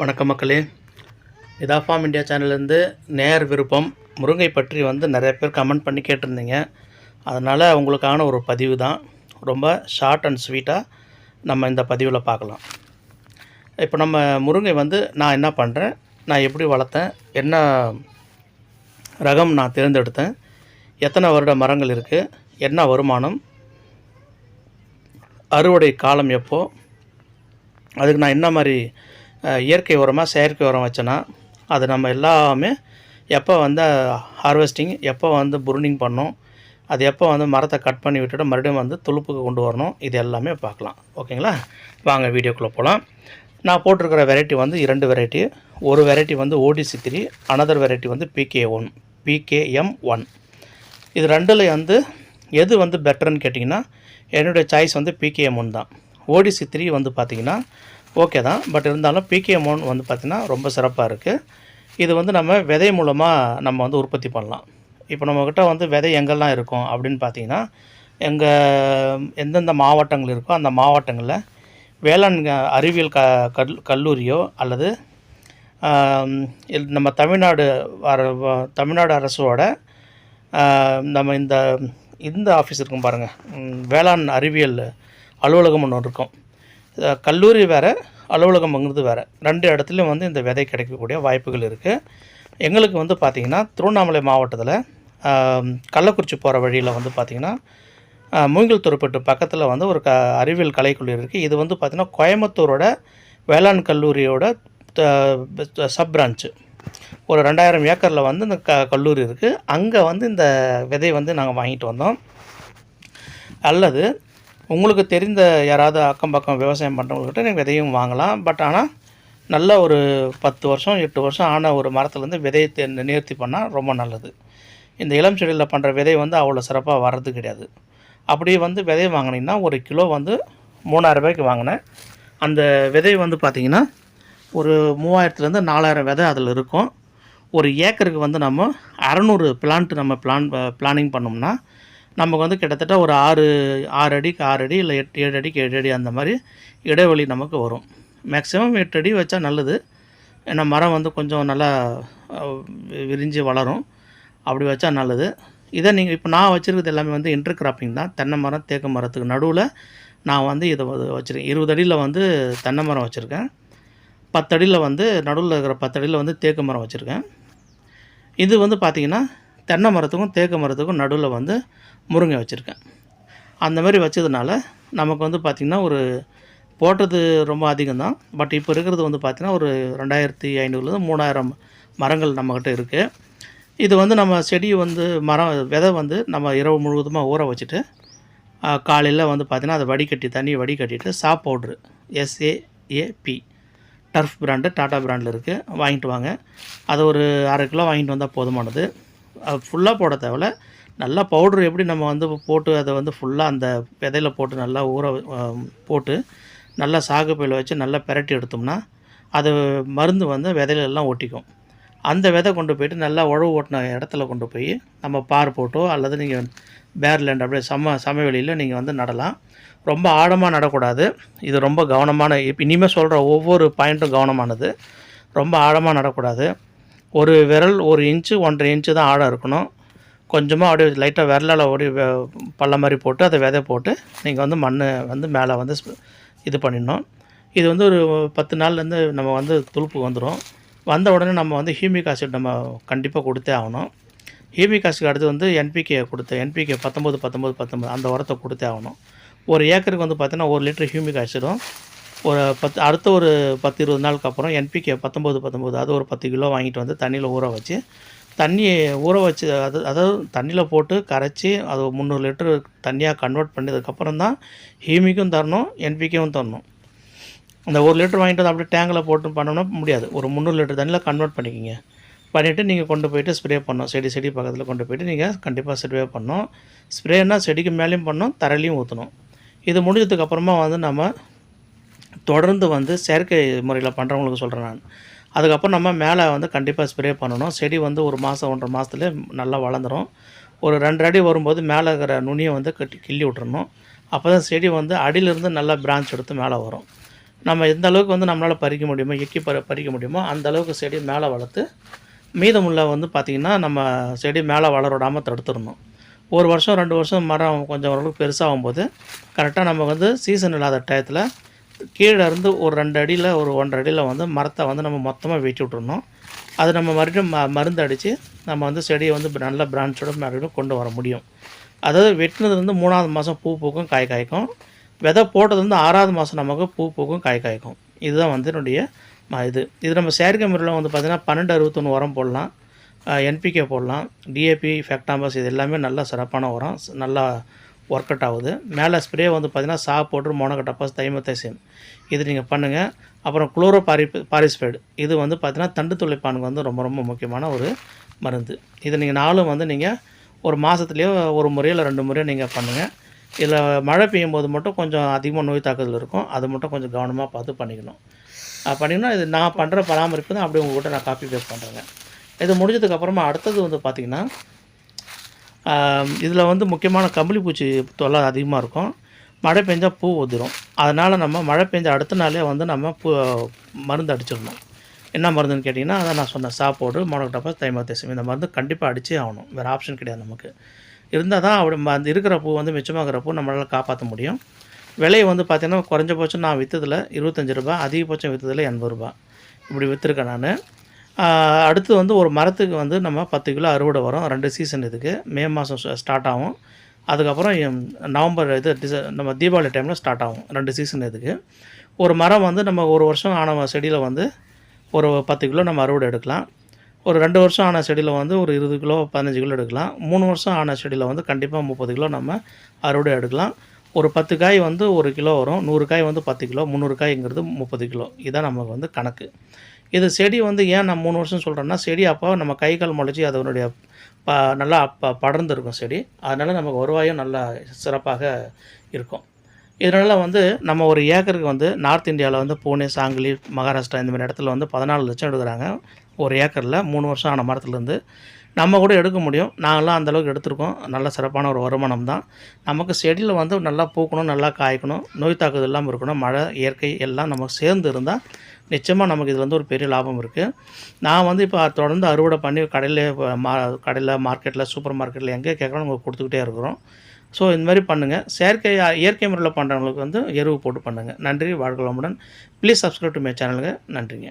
வணக்கம் மக்களே. இதா ஃபார்ம் இந்தியா சேனல்லேருந்து நேர் விருப்பம். முருங்கை பற்றி வந்து நிறைய பேர் கமெண்ட் பண்ணி கேட்டிருந்தீங்க. அதனால் உங்களுக்கான ஒரு பதிவு தான். ரொம்ப ஷார்ட் அண்ட் ஸ்வீட்டாக நம்ம இந்த பதிவில் பார்க்கலாம். இப்போ நம்ம முருங்கை வந்து நான் என்ன பண்ணுறேன் நான் எப்படி வளர்த்தேன்? என்ன ரகம் நான் தேர்ந்தெடுத்தேன்? எத்தனை வருட மரங்கள் இருக்குது என்ன வருமானம்? அறுவடை காலம் எப்போ? அதுக்கு நான் என்ன மாதிரி இயற்கை உரமாக செயற்கை உரம் வச்சேன்னா அது நம்ம எல்லாமே எப்போ வந்து ஹார்வெஸ்டிங் எப்போ வந்து புருனிங் பண்ணோம் அது எப்போ வந்து மரத்தை கட் பண்ணி விட்டுட்டு மறுபடியும் வந்து துளுப்புக்கு கொண்டு வரணும் இது எல்லாமே பார்க்கலாம். ஓகேங்களா? வாங்க வீடியோக்குள்ளே போகலாம் நான் போட்டிருக்கிற வெரைட்டி வந்து இரண்டு வெரைட்டி ஒரு வெரைட்டி வந்து ஓடிசி த்ரீ அனதர் வெரைட்டி வந்து பிகே ஒன் பிகேஎம் ஒன் இது ரெண்டில் வந்து எது வந்து பெட்டர்னு கேட்டிங்கன்னா என்னுடைய சாய்ஸ் வந்து பிகேஎம் ஒன் தான். ஓடிசி த்ரீ வந்து பார்த்திங்கன்னா ஓகே தான். பட் இருந்தாலும் பிகே அமௌண்ட் வந்து பார்த்திங்கன்னா ரொம்ப சிறப்பாக இருக்குது இது வந்து நம்ம விதை மூலமாக நம்ம வந்து உற்பத்தி பண்ணலாம். இப்போ நம்மக்கிட்ட வந்து விதை எங்கெல்லாம் இருக்கும் அப்படின்னு பார்த்தீங்கன்னா எங்கள் எந்தெந்த மாவட்டங்கள் இருக்கோ அந்த மாவட்டங்களில் வேளாண் அறிவியல் க கல் கல்லூரியோ அல்லது நம்ம தமிழ்நாடு வர தமிழ்நாடு அரசோட நம்ம இந்த இந்த ஆஃபீஸ் இருக்கும் பாருங்கள் வேளாண் அறிவியல் அலுவலகம் ஒன்று இருக்கும். கல்லூரி வேறு அலுவலகம்ங்கிறது வேறு. ரெண்டு இடத்துலையும் வந்து இந்த விதை கிடைக்கக்கூடிய வாய்ப்புகள் இருக்குது எங்களுக்கு வந்து பார்த்திங்கன்னா திருவண்ணாமலை மாவட்டத்தில் கள்ளக்குறிச்சி போகிற வழியில் வந்து பார்த்திங்கன்னா மூங்கில் துருப்பட்டு பக்கத்தில் வந்து ஒரு க அறிவியல் கலைக்கல்லூரி இருக்குது இது வந்து பார்த்திங்கன்னா கோயம்புத்தூரோட வேளாண் கல்லூரியோட சப் பிரான்ச்சு. ஒரு ரெண்டாயிரம் ஏக்கரில் வந்து இந்த க கல்லூரி இருக்குது அங்கே வந்து இந்த விதை வந்து நாங்கள் வாங்கிட்டு வந்தோம். அல்லது உங்களுக்கு தெரிந்த யாராவது அக்கம் பக்கம் விவசாயம் பண்ணுறவங்கக்கிட்ட நீங்கள் விதையும் வாங்கலாம். பட் ஆனால் நல்ல ஒரு பத்து வருஷம் எட்டு வருஷம் ஆன ஒரு மரத்துலேருந்து விதையை தே- நேர்த்தி பண்ணால் ரொம்ப நல்லது. இந்த இளம் செடியில் பண்ணுற விதை வந்து அவ்வளோ சிறப்பாக வர்றது கிடையாது. அப்படி வந்து விதை வாங்கினீங்கன்னா ஒரு கிலோ வந்து மூணாயிரம் ரூபாய்க்கு வாங்கினேன். அந்த விதை வந்து பார்த்திங்கன்னா ஒரு மூவாயிரத்துலேருந்து நாலாயிரம் விதை அதில் இருக்கும். ஒரு ஏக்கருக்கு வந்து நம்ம அறநூறு பிளான்ட் நம்ம பிளான் பிளானிங் பண்ணோம்னா நமக்கு வந்து கிட்டத்தட்ட ஒரு ஆறு ஆறு அடிக்கு ஆறு அடி இல்லை எட்டு ஏழு அடிக்கு ஏழு அடி அந்த மாதிரி இடைவெளி நமக்கு வரும். மேக்ஸிமம் எட்டு அடி வச்சா நல்லது. ஏன்னா மரம் வந்து கொஞ்சம் நல்லா விரிஞ்சு வளரும். அப்படி வச்சா நல்லது. இதை நீங்கள் இப்போ நான் வச்சுருக்கிறது எல்லாமே வந்து இன்டர் கிராப்பிங் தான். தென்னை மரம் தேக்கு மரத்துக்கு நடுவில் நான் வந்து இதை வச்சுருக்கேன். இருபது அடியில் வந்து தென்னை மரம் வச்சுருக்கேன். பத்தடியில் வந்து நடுவில் இருக்கிற பத்தடியில் வந்து தேக்கு மரம் வச்சுருக்கேன். இது வந்து பார்த்திங்கன்னா தென்னை மரத்துக்கும் தேக்கு மரத்துக்கும் நடுவில் வந்து முருங்கை வச்சுருக்கேன். அந்த மாதிரி வச்சதுனால நமக்கு வந்து பார்த்திங்கன்னா ஒரு போட்டது ரொம்ப அதிகம்தான். பட் இப்போ இருக்கிறது வந்து பார்த்திங்கன்னா ஒரு ரெண்டாயிரத்தி ஐநூறுலேருந்து மூணாயிரம் மரங்கள் நம்மக்கிட்ட இருக்குது இது வந்து நம்ம செடி வந்து மரம் விதை வந்து நம்ம இரவு முழுவதுமாக ஊற வச்சுட்டு காலையில் வந்து பார்த்திங்கன்னா அதை வடிகட்டி தண்ணி வடிகட்டிட்டு soap powder எஸ்ஏஏபி turf brand Tata பிராண்டில் இருக்குது வாங்கிட்டு வாங்க. அதை ஒரு அரை கிலோ வாங்கிட்டு வந்தால் போதுமானது. அது ஃபுல்லாக போட தேவையில்ல. நல்லா பவுட்ரு எப்படி நம்ம வந்து போட்டு அதை வந்து ஃபுல்லாக அந்த விதையில் போட்டு நல்லா ஊற போட்டு நல்லா சாகுப்பையில் வச்சு நல்லா பிரட்டி எடுத்தோம்னா அது மருந்து வந்து விதையிலெல்லாம் ஒட்டிக்கும். அந்த விதை கொண்டு போயிட்டு நல்லா உழவு ஓட்டின இடத்துல கொண்டு போய் நம்ம பார் போட்டோ அல்லது நீங்கள் பேர்லேண்ட் அப்படியே சம சமவெளியில் நீங்கள் வந்து நடலாம். ரொம்ப ஆழமாக நடக்கூடாது. இது ரொம்ப கவனமான இப்போ இனிமேல் சொல்கிற ஒவ்வொரு பாயிண்ட்டும் கவனமானது. ரொம்ப ஆழமாக நடக்கூடாது. ஒரு விரல் ஒரு இன்ச்சு ஒன்றரை இன்ச்சு தான் ஆழம் இருக்கணும். கொஞ்சமாக அப்படியே லைட்டாக விரலால் ஓடி பள்ள பள்ளம் மாதிரி போட்டு அதை விதை போட்டு நீங்கள் வந்து மண் வந்து மேலே வந்து இது பண்ணிடணும். இது வந்து ஒரு பத்து நாள்லேருந்து நம்ம வந்து துளுப்பு வந்துடும் வந்த உடனே நம்ம வந்து ஹியூமிக் ஆசிட் நம்ம கண்டிப்பாக கொடுத்தே ஆகணும். ஹியூமிக் ஆசிட் அடுத்து வந்து என்பிகே கொடுத்து என்பிகே பத்தொம்போது பத்தொம்போது பத்தொம்போது அந்த உரத்தை கொடுத்தே ஆகணும். ஒரு ஏக்கருக்கு வந்து பார்த்திங்கன்னா ஒரு லிட்டர் ஹியூமிக் ஆசிடும். ஒரு பத்து அடுத்த ஒரு பத்து இருபது நாளுக்கு அப்புறம் என்பிகே பத்தொம்போது பத்தொம்போது அது ஒரு பத்து கிலோ வாங்கிட்டு வந்து தண்ணியில் ஊற வச்சு தண்ணியை ஊற வச்சு அது அதாவது தண்ணியில் போட்டு கரைச்சி அது முந்நூறு லிட்டரு தண்ணியாக கன்வெர்ட் பண்ணதுக்கப்புறம் தான் ஹீமிக்கும் தரணும் என்பிக்கும் தரணும். அந்த ஒரு லிட்டர் வாங்கிட்டு வந்து அப்படியே டேங்கில் போட்டு பண்ணோம்னா முடியாது. ஒரு முந்நூறு லிட்டர் தண்ணியில் கன்வெர்ட் பண்ணிக்கிங்க. பண்ணிவிட்டு நீங்கள் கொண்டு போயிட்டு ஸ்ப்ரே பண்ணோம் செடி செடி பக்கத்தில் கொண்டு போயிட்டு நீங்கள் கண்டிப்பாக ஸ்ப்ரே பண்ணோம் ஸ்ப்ரேன்னா செடிக்கு மேலேயும் பண்ணணும் தரையிலையும் ஊற்றணும் இது முடிஞ்சதுக்கப்புறமா வந்து நம்ம தொடர்ந்து வந்து செயற்கை முறையில் பண்ணுறவங்களுக்கு சொல்கிறேன் நான். அதுக்கப்புறம் நம்ம மேலே வந்து கண்டிப்பாக ஸ்ப்ரே பண்ணணும். செடி வந்து ஒரு மாதம் ஒன்றரை மாதத்துல நல்லா வளர்ந்துடும் ஒரு ரெண்டு அடி வரும்போது மேலே இருக்கிற நுனியை வந்து கட்டி கிள்ளி விட்டுறணும். அப்போ தான் செடி வந்து அடியிலிருந்து நல்லா பிரான்ச் எடுத்து மேலே வரும். நம்ம எந்த அளவுக்கு வந்து நம்மளால் பறிக்க முடியுமோ எக்கி ப பறிக்க முடியுமோ அந்த அளவுக்கு செடி மேலே வளர்த்து மீதமுள்ள வந்து பார்த்திங்கன்னா நம்ம செடி மேலே வளர விடாமல் தடுத்துடணும். ஒரு வருஷம் ரெண்டு வருஷம் மரம் கொஞ்சம் ஓரளவுக்கு பெருசாகும் போது கரெக்டாக நம்ம வந்து சீசன் இல்லாத டயத்தில் கீழே இருந்து ஒரு ரெண்டு அடியில் ஒரு ஒன்றரை அடியில் வந்து மரத்தை வந்து நம்ம மொத்தமாக வெட்டி விட்ருணும் அது நம்ம மறுபடியும் ம மருந்து அடித்து நம்ம வந்து செடியை வந்து நல்ல பிரான்ச்சோட மறுபடியும் கொண்டு வர முடியும். அதாவது வெட்டினதுலேருந்து மூணாவது மாதம் பூ பூக்கும் காய் காய்க்கும். விதை போட்டதுலேருந்து ஆறாவது மாதம் நமக்கு பூ பூக்கும் காய் காய்க்கும். இதுதான் வந்து என்னுடைய ம- இது. இது நம்ம செயற்கை முறையில் வந்து பார்த்திங்கன்னா பன்னெண்டு அறுபத்தொன்று உரம் போடலாம். என்பிகே போடலாம். டிஏபி ஃபேக்டாம்பஸ் இது எல்லாமே நல்ல சிறப்பான உரம். நல்லா ஒர்க் அவுட் ஆகுது. மேலே ஸ்ப்ரே வந்து பார்த்திங்கன்னா சா போட்டு மோனோகட்டப்பாஸ் தைமத்தைசியம் இது நீங்கள் பண்ணுங்கள் அப்புறம் குளோரோ பாரி பாரிஸ்பைடு இது வந்து பார்த்திங்கன்னா தண்டு துளைப்பானுக்கு வந்து ரொம்ப ரொம்ப முக்கியமான ஒரு மருந்து. இதை நீங்கள் நாளும் வந்து நீங்கள் ஒரு மாதத்துலேயோ ஒரு முறையோ இல்லை ரெண்டு முறையோ நீங்கள் பண்ணுங்கள் இதில் மழை பெய்யும் போது மட்டும் கொஞ்சம் அதிகமாக நோய் தாக்குதல் இருக்கும். அது மட்டும் கொஞ்சம் கவனமாக பார்த்து பண்ணிக்கணும். பண்ணிங்கன்னா இது நான் பண்ணுற பராமரிப்பு தான் அப்படியே உங்கள்கிட்ட நான் காப்பி பேஸ் பண்ணுறேங்க இது முடிஞ்சதுக்கப்புறமா அடுத்தது வந்து பார்த்திங்கன்னா இதில் வந்து முக்கியமான கம்பளி பூச்சி தொல்லை அதிகமாக இருக்கும். மழை பெஞ்சால் பூ உதிரும். அதனால் நம்ம மழை பெஞ்ச அடுத்த நாளே வந்து நம்ம பூ மருந்து அடிச்சிடணும். என்ன மருந்துன்னு கேட்டிங்கன்னா அதான் நான் சொன்னேன் சாப்போடு மொனோட்டப்பா தைமத்தேசம் இந்த மருந்து கண்டிப்பாக அடித்தே ஆகணும். வேறு ஆப்ஷன் கிடையாது நமக்கு. இருந்தால் தான் அப்படி ம- அந்த இருக்கிற பூ வந்து மிச்சமாகிற பூ நம்மளால் காப்பாற்ற முடியும். விலையை வந்து பார்த்திங்கன்னா குறைஞ்சபட்சம் நான் விற்றதில் இருபத்தஞ்சி ரூபா அதிகபட்சம் விற்றதில் எண்பது ரூபாய். இப்படி விற்றுருக்கேன் நான். அடுத்து வந்து ஒரு மரத்துக்கு வந்து நம்ம பத்து கிலோ அறுவடை வரும். ரெண்டு சீசன் இதுக்கு. மே மாதம் ஸ்டார்ட் ஆகும். அதுக்கப்புறம் நவம்பர் இது டிச நம்ம தீபாவளி டைமில் ஸ்டார்ட் ஆகும். ரெண்டு சீசன் இதுக்கு. ஒரு மரம் வந்து நம்ம ஒரு வருஷம் ஆன செடியில் வந்து ஒரு பத்து கிலோ நம்ம அறுவடை எடுக்கலாம். ஒரு ரெண்டு வருஷம் ஆன செடியில் வந்து ஒரு இருபது கிலோ பதினஞ்சு கிலோ எடுக்கலாம். மூணு வருஷம் ஆன செடியில் வந்து கண்டிப்பாக முப்பது கிலோ நம்ம அறுவடை எடுக்கலாம். ஒரு பத்து காய் வந்து ஒரு கிலோ வரும். நூறு காய் வந்து பத்து கிலோ முந்நூறு காய்ங்கிறது முப்பது கிலோ. இதான் நமக்கு வந்து கணக்கு. இது செடி வந்து ஏன் நான் மூணு வருஷம் சொல்கிறேன்னா செடி அப்போ நம்ம கை கால் முளைச்சி அதனுடைய ப நல்லா ப படர்ந்து இருக்கும் செடி. அதனால் நமக்கு வருவாயும் நல்லா சிறப்பாக இருக்கும். இதனால் வந்து நம்ம ஒரு ஏக்கருக்கு வந்து நார்த் இந்தியாவில் வந்து பூனே சாங்கிலி மகாராஷ்டிரா இந்த மாதிரி இடத்துல வந்து பதினாலு லட்சம் எடுக்கிறாங்க. ஒரு ஏக்கரில் மூணு வருஷம் ஆன மரத்துலேருந்து நம்ம கூட எடுக்க முடியும். நாங்களாம் அந்தளவுக்கு எடுத்திருக்கோம். நல்ல சிறப்பான ஒரு வருமானம் தான். நமக்கு செடியில் வந்து நல்லா பூக்கணும் நல்லா காய்க்கணும் நோய் தாக்குதல் இல்லாமல் இருக்கணும் மழை இயற்கை எல்லாம் நமக்கு சேர்ந்து இருந்தால் நிச்சயமாக நமக்கு இதில் வந்து ஒரு பெரிய லாபம் இருக்குது நான் வந்து இப்போ தொடர்ந்து அறுவடை பண்ணி கடையில் மா கடையில் மார்க்கெட்டில் சூப்பர் மார்க்கெட்டில் எங்கே கேட்கணும் நம்ம கொடுத்துக்கிட்டே இருக்கிறோம். ஸோ இந்த மாதிரி பண்ணுங்கள் செயற்கை இயற்கை முறையில் பண்ணுறவங்களுக்கு வந்து எருவு போட்டு பண்ணுங்கள் நன்றி வாழ்க்கை வளமுடன். ப்ளீஸ் சப்ஸ்கிரைப் டு மை சேனலுங்க நன்றிங்க.